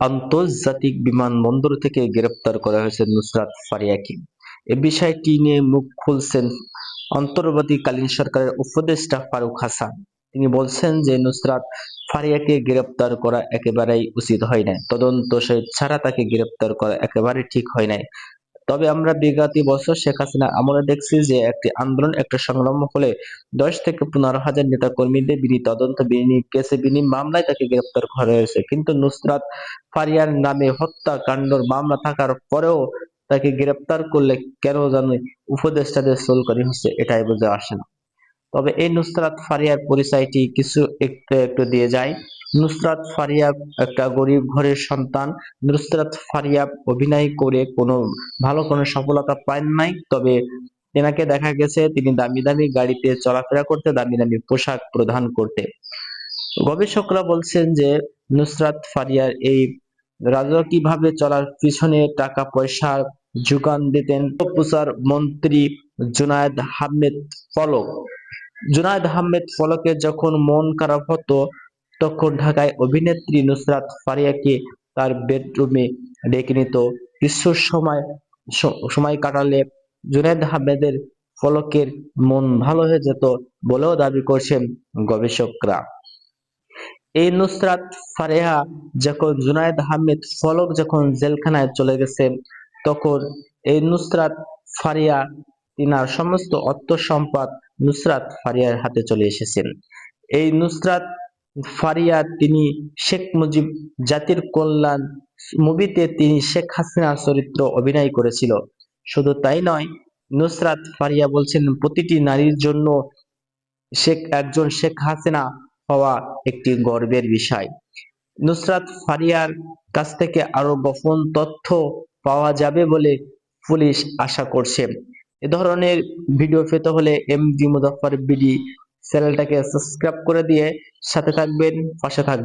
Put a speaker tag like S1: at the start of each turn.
S1: আন্তর্জাতিক বিমানবন্দর থেকে গ্রেপ্তার করা হয়েছে নুসরাত ফারিয়াকে। এ বিষয়টি নিয়ে মুখ খুলছেন অন্তর্বর্তীকালীন সরকারের উপদেষ্টা ফারুক হাসান? তিনি বলছেন যে নুসরাত ফারিয়াকে গ্রেপ্তার করা একেবারেই উচিত হয় নাই। তদন্ত ছাড়া তাকে গ্রেপ্তার করা একেবারে ঠিক হয় নাই। তবে আমরা বিগত বছর শেখ হাসিনা আমলে দেখছি যে একটি আন্দোলন, একটা সংগ্রাম হলে দশ থেকে পনেরো হাজার নেতা কর্মীদের বিনি তদন্ত বিনি, কেসে বিনি মামলায় তাকে গ্রেপ্তার করা হয়েছে। কিন্তু নুসরাত ফারিয়ার নামে হত্যাকাণ্ডর মামলা থাকার পরেও তাকে গ্রেপ্তার করলে কেন জানি উপদেষ্টাদের সোলকারি হচ্ছে, এটাই বোঝা আসে না। তবে এই নুসরাত ফারিয়ার পরিচয়টি কিছু একটু একটু দিয়ে যায়। নুসরাত ফারিয়া একটা গরিব ঘরের সন্তান। নুসরাত ফারিয়া অভিনয় করে কোনো ভালো কোনো সফলতা পান নাই, তবে তেনাকে দেখা গেছে তিনি দামি দামি গাড়িতে চলাফেরা করতে, দামি দামি পোশাক প্রদান করতে। গবেষকরা বলছেন যে নুসরাত ফারিয়ার এই রাজকীয়ভাবে চলার পিছনে টাকা পয়সা যোগান দিতেন। প্রচার মন্ত্রী জুনায়দ আহমেদ ফলক জুনায়দ আহমেদ ফলকের যখন মন খারাপ হতো, তখন ঢাকায় অভিনেত্রী নুসরাত ফারিয়াকে তার বেডরুমে ডেকে নিত। কিছু সময় সময় কাটালে জুনায়দ আহমেদের ফলকের মন ভালো হয়ে যেত বলেও দাবি করছেন গবেষকরা। এই নুসরাত ফারেহা যখন জুনায়দ আহমেদ ফলক যখন জেলখানায় চলে গেছে, তখন এই নুসরাত ফারিয়া, তিনার সমস্ত অর্থ সম্পদ নুসরাত ফারিয়ার হাতে চলে এসেছেন। এই নুসরাত ফারিয়া তিনি শেখ মুজিব জাতির কল্যাণ মুভিতে তিনি শেখ হাসিনার চরিত্র অভিনয় করেছিল। শুধু তাই নয়, নুসরাত ফারিয়া বলছেন, প্রতিটি নারীর জন্য শেখ, একজন শেখ হাসিনা হওয়া একটি গর্বের বিষয়। নুসরাত ফারিয়ার কাছ থেকে আরও গোপন তথ্য পাওয়া যাবে বলে পুলিশ আশা করছে। এ ধরনের ভিডিও পেতে হলে এম মুজাফফর বিডি চ্যানেলটাকে সাবস্ক্রাইব করে দিয়ে সাথে থাকবেন, পাশে থাকবেন।